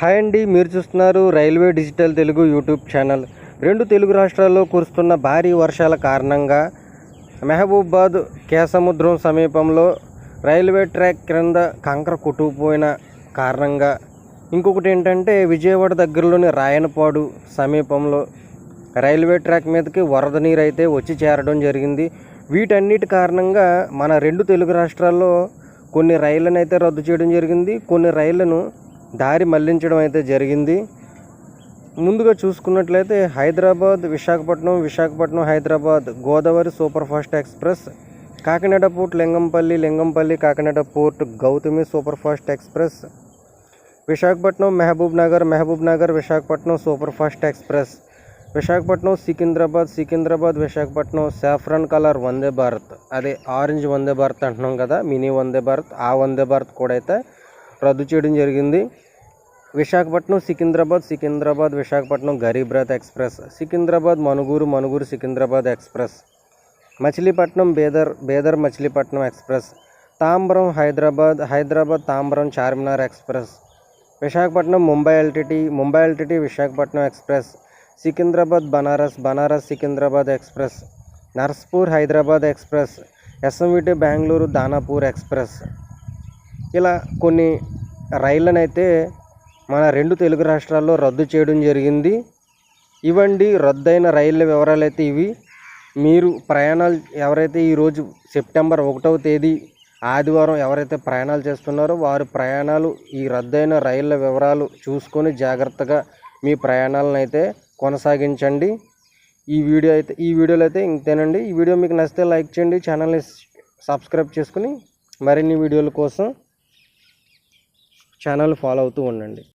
Hi అండి మీరు చూస్తున్నారు railway digital Telugu YouTube channel. రెండు తెలుగు రాష్ట్రాల్లో కురుస్తున్న భారీ వర్షాల కారణంగా మెహబూబాద్ కేసముద్రం సమీపంలో రైల్వే ట్రాక్ క్రింద కంకర కొట్టుకుపోయిన కారణంగా ఇంకొకటి ఏంటంటే విజయవాడ దగ్గరలోని రాయనపాడు సమీపంలో రైల్వే ట్రాక్ మీదకి వరద నీరు అయితే వచ్చి చేరడం జరిగింది. వీటన్నిటి కారణంగా మన రెండు తెలుగు రాష్ట్రాల్లో కొన్ని రైళ్ళను అయితే రద్దు చేయడం జరిగింది. కొన్ని రైళ్ళను దారి మళ్ళించడం అయితే జరిగింది. ముందుగా చూసుకున్నట్లయితే Hyderabad Visakhapatnam Visakhapatnam Hyderabad Godavari super fast express Kakinada port Lingampalli Lingampalli Kakinada port Gautami super fast express Visakhapatnam Mahabubnagar Mahabubnagar Visakhapatnam super fast express Visakhapatnam Secunderabad Secunderabad Visakhapatnam saffron colour Vande Bharat. అదే orange Vande Bharat అంటున్నాం కదా mini Vande Bharat ఆ వందే భారత్ కూడా అయితే రద్దు చేయడం జరిగింది. Visakhapatnam Secunderabad Secunderabad Visakhapatnam Garib Rath express Secunderabad Manuguru Manuguru Secunderabad express Machilipatnam Bidar Bidar Machilipatnam express Tambaram Hyderabad Hyderabad Tambaram Charminar express Visakhapatnam Mumbai LTT Mumbai LTT Visakhapatnam express Secunderabad Banaras Banaras Secunderabad express Narsapur Hyderabad express SMVT Bengaluru Danapur express. ఇలా కొన్ని రైళ్ళనైతే మన రెండు తెలుగు రాష్ట్రాల్లో రద్దు చేయడం జరిగింది. ఇవండి రద్దయిన రైళ్ళ వివరాలు అయితే ఇవి. మీరు ప్రయాణాలు ఎవరైతే ఈరోజు సెప్టెంబర్ ఒకటవ తేదీ ఆదివారం ఎవరైతే ప్రయాణాలు చేస్తున్నారో వారి ప్రయాణాలు ఈ రద్దయిన రైళ్ళ వివరాలు చూసుకొని జాగ్రత్తగా మీ ప్రయాణాలను అయితే కొనసాగించండి. ఈ వీడియో అయితే ఈ వీడియోలో అయితే ఇంతేనండి. ఈ వీడియో మీకు నచ్చితే లైక్ చేయండి ఛానల్ని సబ్స్క్రైబ్ చేసుకుని మరిన్ని వీడియోల కోసం ఛానల్ ఫాలో అవుతూ ఉండండి.